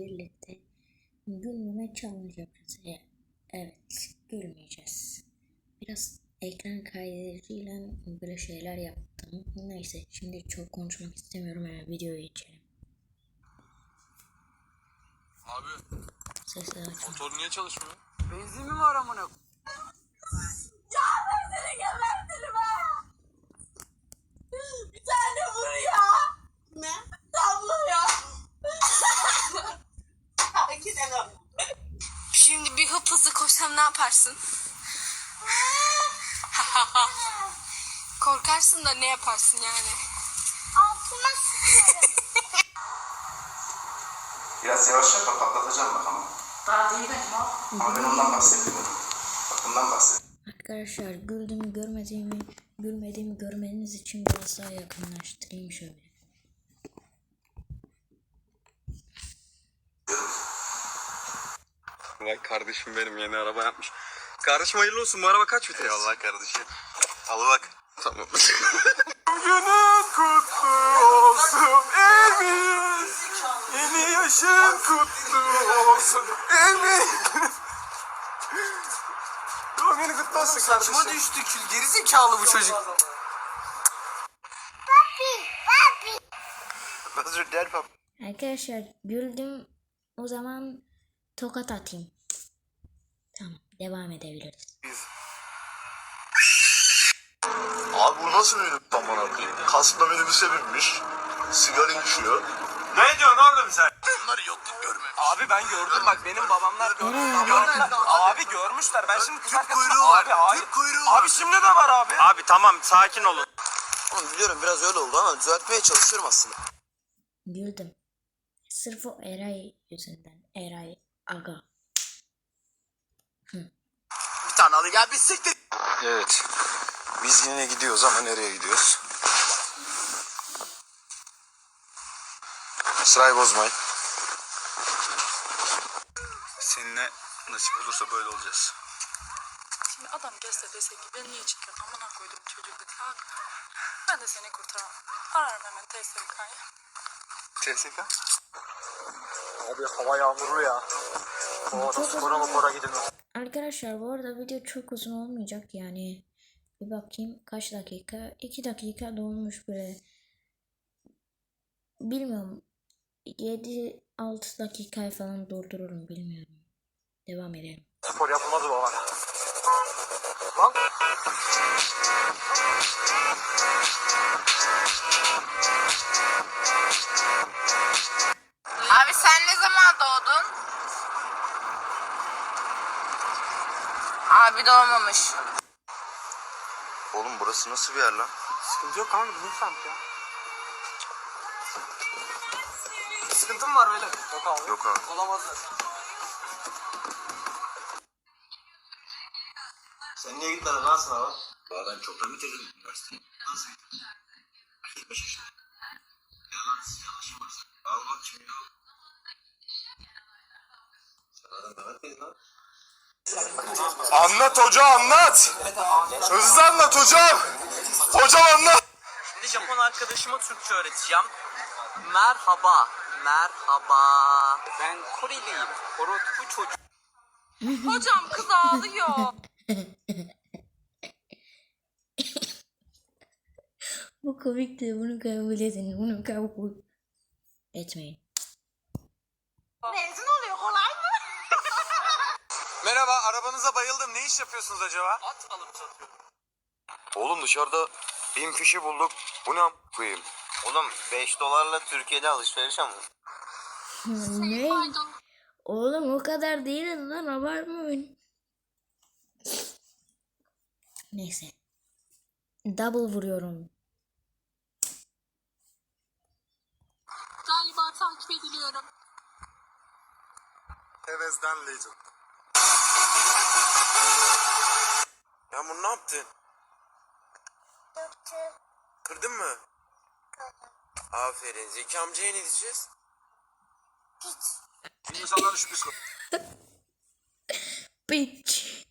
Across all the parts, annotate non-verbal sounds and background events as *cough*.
birlikte gülmeme challenge yapacağız. E- Evet, gülmeyeceğiz. Biraz ekran kaydediciyle böyle şeyler yaptım. Neyse, şimdi çok konuşmak istemiyorum. Hemen videoya geçelim. Abi Sesler açın. motor niye çalışmıyor? Benzin mi var amına? Bir tane vur ya. Ne? Tablo ya. İki tane. Şimdi bir hıp hızlı koşsam ne yaparsın? *laughs* Korkarsın da ne yaparsın yani? Altıma. Biraz yavaş yap bak patlatacağım bak ama. Daha değil benim. Ama ben ondan bahsetmiyorum. Bak bundan bahsediyorum. Arkadaşlar güldüğümü görmediğimi, gülmediğimi görmeniz için biraz daha yakınlaştırayım şöyle. Bak kardeşim benim yeni araba yapmış. Kardeşim hayırlı olsun bu araba kaç vites? Eyvallah kardeşim. Al bak. Tamam. *laughs* Günün kutlu olsun Emin. Yeni yaşın kutlu olsun Emin. Doğum günü kutlu olsun kardeşim. Saçma düştü kül. Gerizekalı bu çocuk. Özür dilerim baba. Arkadaşlar güldüm. O zaman tokat atayım. Tamam, devam edebiliriz. Abi bu nasıl bir amına koyayım? Kaskla minibüse binmiş. Sigara içiyor. Ne diyorsun oğlum sen? Bunları yokluk görmemiş. Abi ben gördüm bak benim babamlar abi. Görmüşler. Abi görmüşler. Ben şimdi kız arkadaşım kuyruğu var. abi hayır. Tüp kuyruğu Abi var. şimdi de var abi. Abi tamam sakin olun. Oğlum biliyorum biraz öyle oldu ama düzeltmeye çalışıyorum aslında. Güldüm. Sırf o Eray yüzünden. Eray aga. Bir tane alayım. Ya bir siktir. Evet. Biz yine gidiyoruz ama nereye gidiyoruz? Sırayı bozmayın. Seninle nasip olursa böyle olacağız. Şimdi adam gelse dese ki ben niye çıkıyorum amına koydum çocuğu dedi haklı. Ben de seni kurtaramam. Ararım hemen TSK'yı. TSK? Abi hava yağmurlu ya. Adam spora mapora gidilmez. Arkadaşlar bu arada video çok uzun olmayacak yani. Bir bakayım kaç dakika? 2 dakika dolmuş böyle. Bilmiyorum. 7-6 dakikayı falan durdururum bilmiyorum. Devam edelim. Spor yapılmaz baba. Lan. Abi doğmamış. Oğlum burası nasıl bir yer lan? Sıkıntı yok kanka bizim semt ya. Sıkıntı mı var böyle? Yok abi. Yok abi. Olamaz. Sen niye gitmedin lan sınava? Ben çoktan bitirdim üniversiteyi. Anlat hoca anlat. Hızlı anlat hocam. Hocam anlat. Şimdi Japon arkadaşıma Türkçe öğreteceğim. Merhaba. Merhaba. Ben Koreliyim. Orospu çocuk. Hocam kız ağlıyor. Bu komikti. Bunu kabul edin. Bunu kabul etmeyin. Mezun oluyor kolay mı? Merhaba arabanıza bayıldım. Ne iş yapıyorsunuz acaba? At alıp satıyorum. Oğlum dışarıda bin fişi bulduk. Bu ne koyayım? Oğlum 5 dolarla Türkiye'de alışveriş ama. *laughs* ne? Oğlum o kadar değil lan abartmayın. Neyse. Double vuruyorum. Galiba takip ediliyorum. Evez'den Legend. Yağmur ne yaptın? Kırdın mı? Aferin. Zeki amcaya ne diyeceğiz? İnsanların şüphesi yok. Bitch.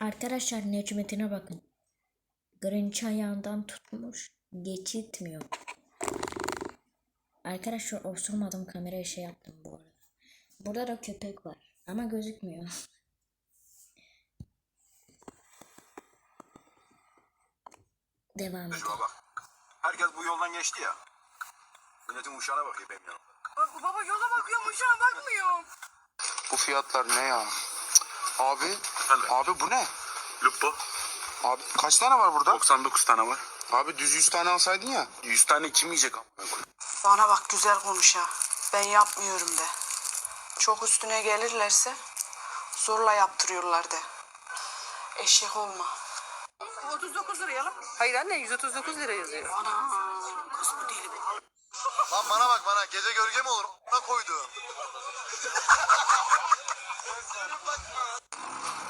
Arkadaşlar Necmet'ine bakın. Grinch ayağından tutmuş. Geçitmiyor. Arkadaşlar osurmadım kameraya şey yaptım bu arada. Burada da köpek var ama gözükmüyor. Devam edelim. Şuna bak. Herkes bu yoldan geçti ya. Milletin uşağına bakıyor benim yanımda. Baba yola bakıyorum şu an bakmıyorum. Bu fiyatlar ne ya? Abi, abi bu ne? Lupo. Abi kaç tane var burada? 99 tane var. Abi düz 100 tane alsaydın ya. 100 tane kim yiyecek amına koyayım? Bana bak güzel konuş ha. Ben yapmıyorum de. Çok üstüne gelirlerse zorla yaptırıyorlar de. Eşek olma. 39 liraya lan. Hayır anne 139 lira yazıyor. Ana kız bu deli bu. Lan bana bak bana gece gölge mi olur? Ona koydu. *laughs*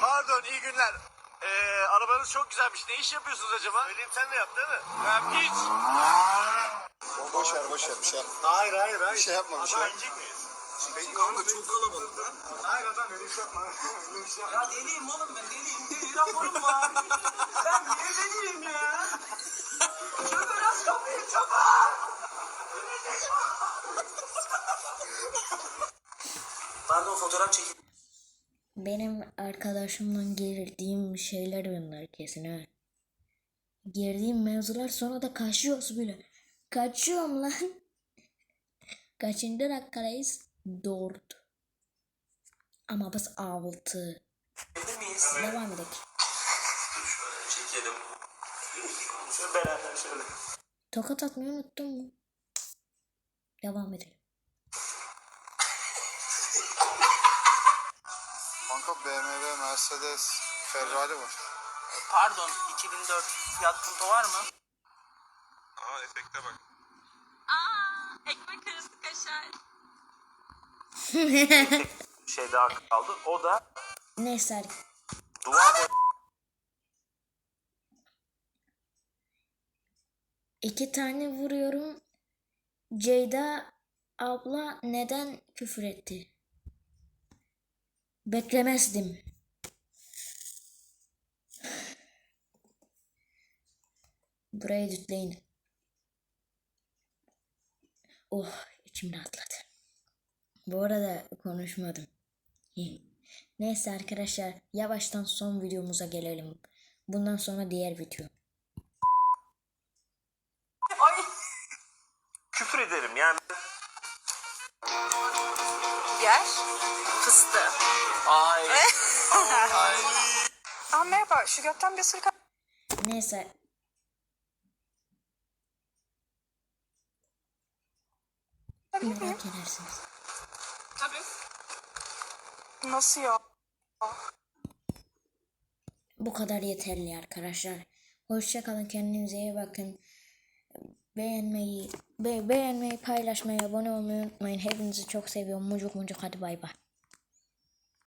Pardon iyi günler. Ee, arabanız çok güzelmiş. Ne iş yapıyorsunuz acaba? Söyleyeyim sen de yap değil mi? Ya hiç. Boş ver boş ver bir şey yapma. Hayır hayır hayır. Bir şey yapma bir şey Adam miyiz? Peki kanka çok kalabalık lan. Hayır adam öyle iş yapma. *laughs* Öyle iş yapma. Ya deliyim oğlum ben deliyim. Deli raporum var. ben niye deliyim ya? Şoför aç kapıyı çabuk. Pardon fotoğraf çekin. Benim arkadaşımla girdiğim şeyler bunlar kesin ha. Girdiğim mevzular sonra da kaçıyoruz bile. Kaçıyorum lan. Kaçıncı dakikadayız? Dört. Ama biz altı. Devam edelim. Şöyle çekelim. Beraber şöyle. Tokat atmayı unuttun mu? Devam edelim. Kanka BMW, Mercedes, Ferrari var. Pardon 2004 fiyat punto var mı? Aa efekte bak. *laughs* Bir şey daha kaldı. O da Neyse duvar İki tane vuruyorum. Ceyda abla neden küfür etti? Beklemezdim. Burayı dütleyin. Oh içim rahatladı. Bu arada konuşmadım. Neyse arkadaşlar yavaştan son videomuza gelelim. Bundan sonra diğer video. küfür ederim yani. Yer fıstığı. *laughs* Ay. Aa merhaba şu gökten bir ısırık Neyse. Merak edersiniz. Tabii. nasıl ya? Bu kadar yeterli arkadaşlar. Hoşça kalın kendinize iyi bakın. Beğenmeyi, be beğenmeyi, paylaşmayı, abone olmayı unutmayın. Hepinizi çok seviyorum. Mucuk mucuk hadi bay bay.